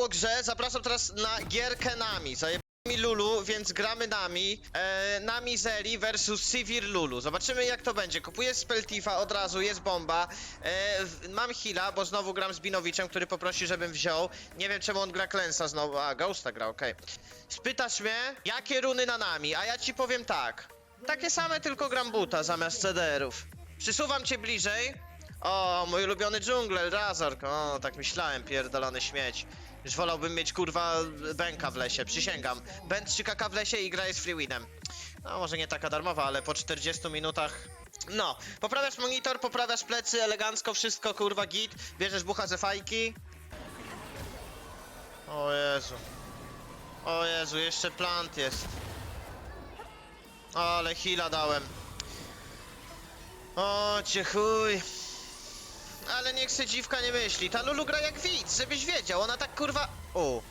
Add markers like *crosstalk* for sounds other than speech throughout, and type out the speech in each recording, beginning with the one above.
po grze, zapraszam teraz na gierkę Nami. Zajebałem mi Lulu, więc gramy Nami. E, Nami Zeri versus Sivir Lulu. Zobaczymy jak to będzie. Kupuję Speltifa od razu, jest bomba. E, mam heala, bo znowu gram z Binowiczem, który poprosi, żebym wziął. Nie wiem czemu on gra Klęsa znowu. A, Ghosta gra, okej. Spytasz mnie, jakie runy na Nami, a ja ci powiem tak. Takie same, tylko gram buta zamiast CDR-ów. Przysuwam cię bliżej. O, mój ulubiony dżungler, Razork. O, tak myślałem, pierdolony śmieć. Już wolałbym mieć kurwa bęka w lesie, przysięgam. Bęk 3kk w lesie i gra jest free winem. No, może nie taka darmowa, ale po 40 minutach. No, poprawiasz monitor, poprawiasz plecy, elegancko, wszystko kurwa git. Bierzesz bucha ze fajki. O Jezu. O Jezu, jeszcze plant jest. Ale heala dałem. O, cię chuj. Ale niech se dziwka nie myśli. Ta Lulu gra jak widz, żebyś wiedział. Ona tak kurwa... O.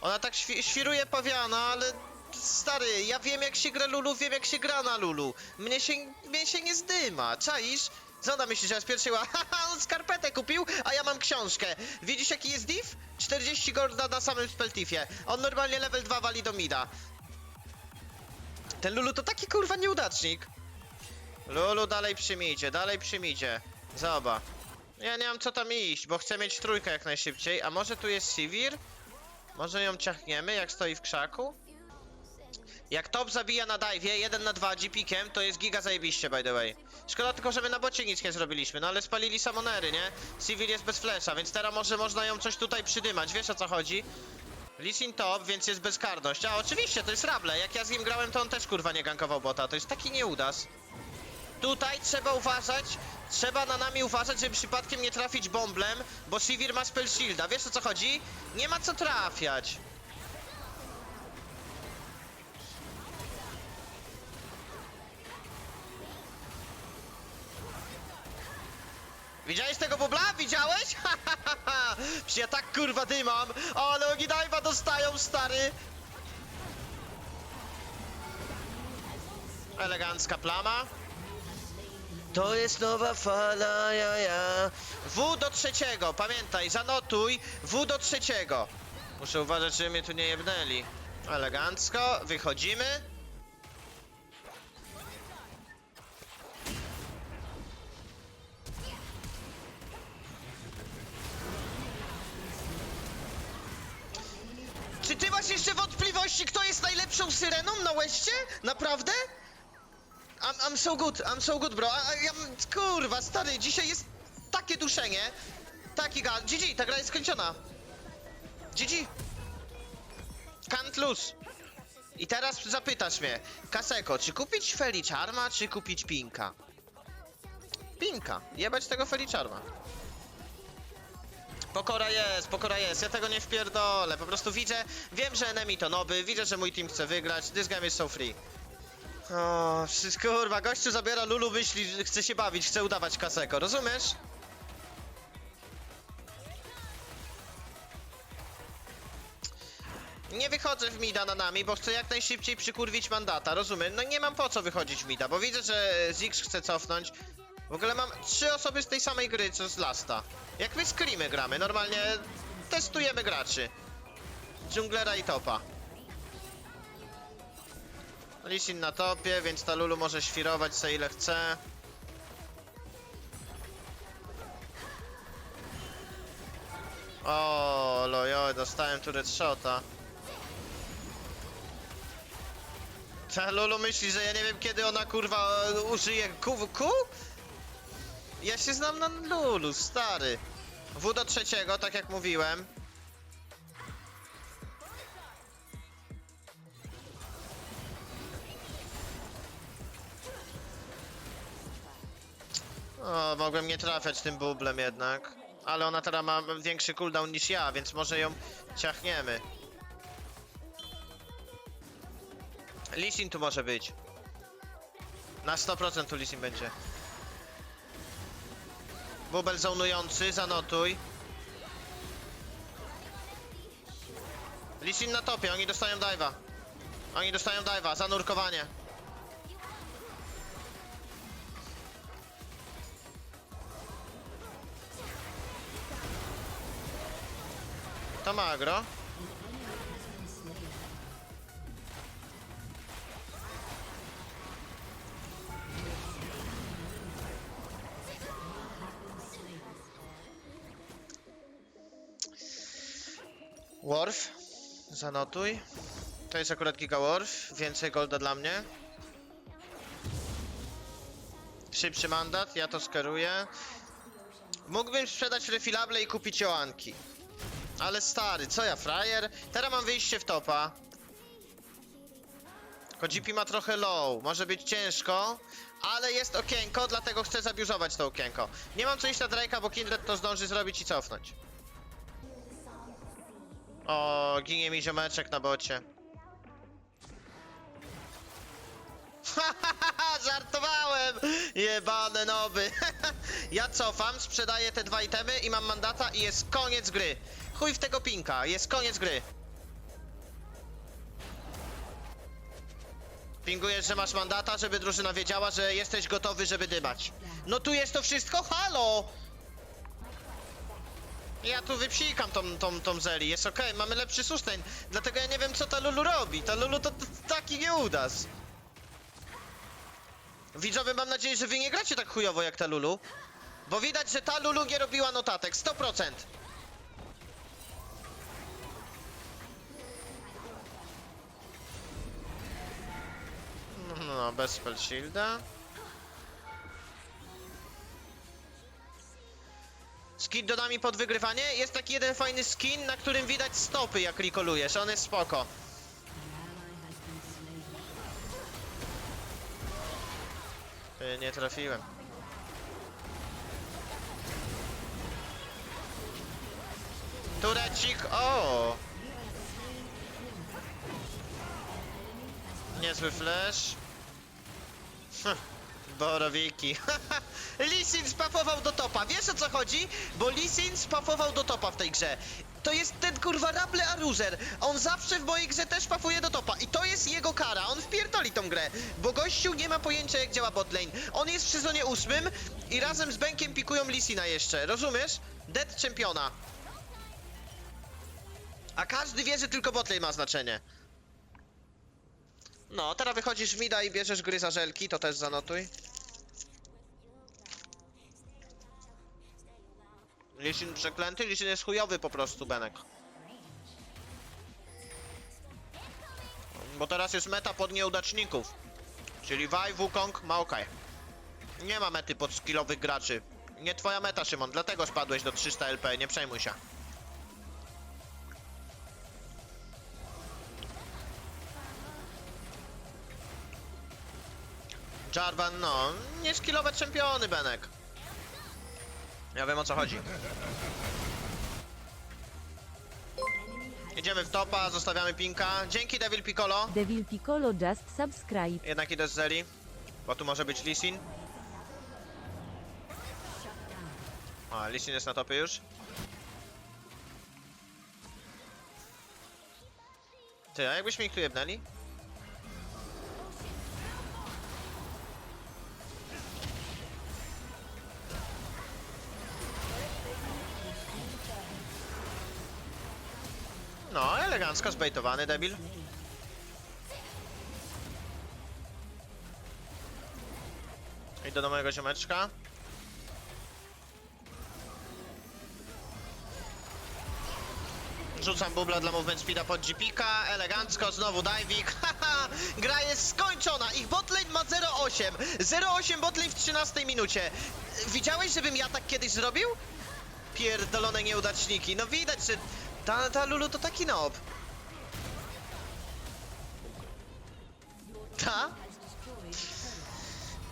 Ona tak świ świruje pawiana, ale... Stary, ja wiem jak się gra Lulu, wiem jak się gra na Lulu. Mnie się, mnie się nie zdyma, czaisz? Co ona myśli, że ja z pierwszej ła... *laughs* Haha, on skarpetę kupił, a ja mam książkę. Widzisz jaki jest div? 40 golda na samym speltifie. On normalnie level 2 wali do mida. Ten Lulu to taki kurwa nieudacznik. Lulu dalej przymidzie, dalej przymidzie. Zobacz. Ja nie mam co tam iść, bo chcę mieć trójkę jak najszybciej. A może tu jest Sivir? Może ją ciachniemy, jak stoi w krzaku? Jak top zabija na dive 1 na 2 GP-kiem, to jest giga zajebiście by the way. Szkoda tylko, że my na bocie nic nie zrobiliśmy, no ale spalili samonery, nie? Sivir jest bez flesza, więc teraz może można ją coś tutaj przydymać, wiesz o co chodzi? Lisin top, więc jest bezkarność. A oczywiście, to jest Rable. Jak ja z nim grałem, to on też kurwa nie gankował bota. To jest taki nieudas. Tutaj trzeba uważać, trzeba na nami uważać, żeby przypadkiem nie trafić bomblem, bo Sivir ma spell shielda. Wiesz o co chodzi? Nie ma co trafiać. Widziałeś tego bubla? Widziałeś? *laughs* Przecież ja tak kurwa dymam, ale oni dajwa dostają, stary. Elegancka plama. To jest nowa fala, ja, ja. W do trzeciego, pamiętaj, zanotuj. W do trzeciego. Muszę uważać, żeby mnie tu nie jebnęli. Elegancko, wychodzimy. Czy ty masz jeszcze wątpliwości, kto jest najlepszą syreną na łeście? Naprawdę? I'm, I'm so good, I'm so good, bro. A, ja, kurwa, stary, dzisiaj jest takie duszenie. Taki gal. GG, ta gra jest skończona. GG. Can't lose. I teraz zapytasz mnie, Kaseko, czy kupić Felicharma, czy kupić Pinka? Pinka. Jebać tego Felicharma. Pokora jest, pokora jest, ja tego nie wpierdolę, po prostu widzę, wiem, że enemy to noby, widzę, że mój team chce wygrać, this game is so free. O, wszystko, kurwa, gościu zabiera Lulu, myśli, chce się bawić, chce udawać kaseko, rozumiesz? Nie wychodzę w mida na nami, bo chcę jak najszybciej przykurwić mandata, rozumiem? No nie mam po co wychodzić w mida, bo widzę, że Ziggs chce cofnąć. W ogóle mam trzy osoby z tej samej gry, co z Lasta. Jak my screamy gramy, normalnie testujemy graczy. Dżunglera i topa. Lisin na topie, więc ta Lulu może świrować co ile chce. O, lojo, dostałem turret shota. Ta Lulu myśli, że ja nie wiem kiedy ona kurwa użyje Q? Q? Ja się znam na Lulu, stary. W do trzeciego, tak jak mówiłem. O, mogłem nie trafiać tym bublem jednak. Ale ona teraz ma większy cooldown niż ja, więc może ją ciachniemy. Lisin tu może być. Na 100% tu Lisin będzie. Bubel zonujący, zanotuj. Lisin na topie, oni dostają dive'a. Oni dostają dive'a, zanurkowanie. To ma agro. Worf, zanotuj. To jest akurat Giga Worf, więcej golda dla mnie. Szybszy mandat, ja to skeruję. Mógłbym sprzedać refilable i kupić Joanki. Ale stary, co ja, frajer? Teraz mam wyjście w topa. Tylko GP ma trochę low, może być ciężko, ale jest okienko, dlatego chcę zabiuzować to okienko. Nie mam co iść na Drake'a, bo Kindred to zdąży zrobić i cofnąć. O, ginie mi ziomeczek na bocie. *laughs* Żartowałem! Jebane noby. *laughs* ja cofam, sprzedaję te dwa itemy i mam mandata i jest koniec gry. Chuj w tego pinka, jest koniec gry. Pingujesz, że masz mandata, żeby drużyna wiedziała, że jesteś gotowy, żeby dymać. No tu jest to wszystko, halo! Ja tu wypsikam tą, tą, tą Zeli, jest okej, mamy lepszy sustain. Dlatego ja nie wiem, co ta Lulu robi. Ta Lulu to, to taki nieudas. Widzowie, mam nadzieję, że wy nie gracie tak chujowo jak ta Lulu. Bo widać, że ta Lulu nie robiła notatek, 100%. No, bez spell shielda. Skin dodami pod wygrywanie. Jest taki jeden fajny skin, na którym widać stopy jak rikolujesz. On jest spoko. Ty, nie trafiłem. Turecik, o! Niezły flash. *laughs* Borowiki. *laughs* Lisin spafował do topa. Wiesz o co chodzi? Bo Lisin spafował do topa w tej grze. To jest ten kurwa Rable Aruzer. On zawsze w mojej grze też pafuje do topa. I to jest jego kara. On wpierdoli tą grę. Bo gościu nie ma pojęcia jak działa botlane. On jest w sezonie ósmym i razem z Benkiem pikują Lisina jeszcze. Rozumiesz? Dead czempiona. A każdy wie, że tylko botlane ma znaczenie. No, teraz wychodzisz w mida i bierzesz gry za żelki, to też zanotuj. Lisin przeklęty, Lisin jest chujowy po prostu, Benek. Bo teraz jest meta pod nieudaczników. Czyli Wai, Wukong, Maokai. Nie ma mety pod skillowych graczy. Nie twoja meta, Szymon, dlatego spadłeś do 300 LP, nie przejmuj się. Jarvan, no, nie skillowe czempiony, Benek. Ja wiem o co chodzi. Idziemy w topa, zostawiamy pinka. Dzięki Devil Piccolo. Devil Piccolo just subscribe. Jednak idę z Zeri, bo tu może być Lisin. A, Lisin jest na topie już. Ty, a jakbyśmy ich tu jebnęli? Elegancko zbejtowany debil. Idę do mojego ziomeczka. Rzucam bubla dla movement speeda pod GPK, elegancko, znowu diving, *laughs* haha, gra jest skończona, ich botlane ma 0,8, 0,8 botlane w 13 minucie. Widziałeś, żebym ja tak kiedyś zrobił? Pierdolone nieudaczniki, no widać, że ta, ta Lulu to taki nob. Ta?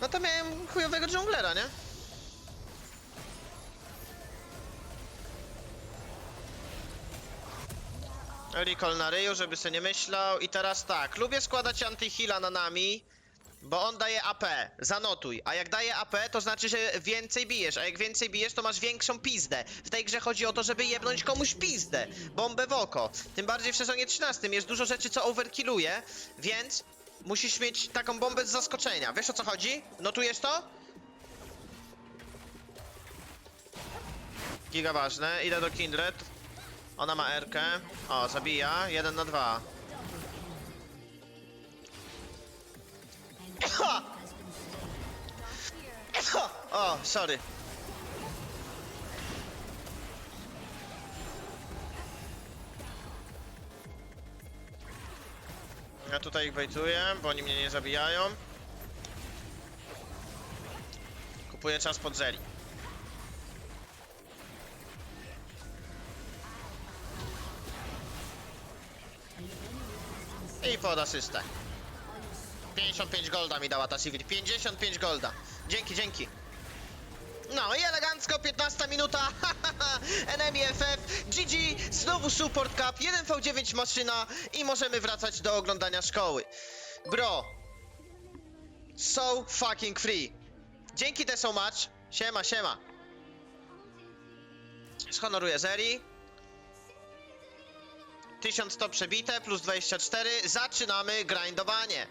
No to miałem chujowego dżunglera, nie? Recall na ryju, żeby sobie nie myślał. I teraz tak, lubię składać anti-heala na nami, bo on daje AP, zanotuj. A jak daje AP, to znaczy, że więcej bijesz, a jak więcej bijesz, to masz większą pizdę. W tej grze chodzi o to, żeby jebnąć komuś pizdę. Bombę w oko. Tym bardziej w sezonie 13 jest dużo rzeczy, co overkilluje, więc musisz mieć taką bombę z zaskoczenia. Wiesz o co chodzi? Notujesz to? Giga ważne, idę do Kindred. Ona ma Rkę. O, zabija. 1 na 2. O, sorry. Ja tutaj ich bejtuję, bo oni mnie nie zabijają. Kupuję czas pod Zeri. I pod asystę. 55 golda mi dała ta Sivir. 55 golda. Dzięki, dzięki. No i elegancko, 15 minuta. *laughs* Enemy FF, GG, znowu Support Cup, 1v9 maszyna i możemy wracać do oglądania szkoły. Bro. So fucking free. Dzięki te so much. Siema, siema. Zhonoruję Zeri. 1100 przebite plus 24. Zaczynamy grindowanie.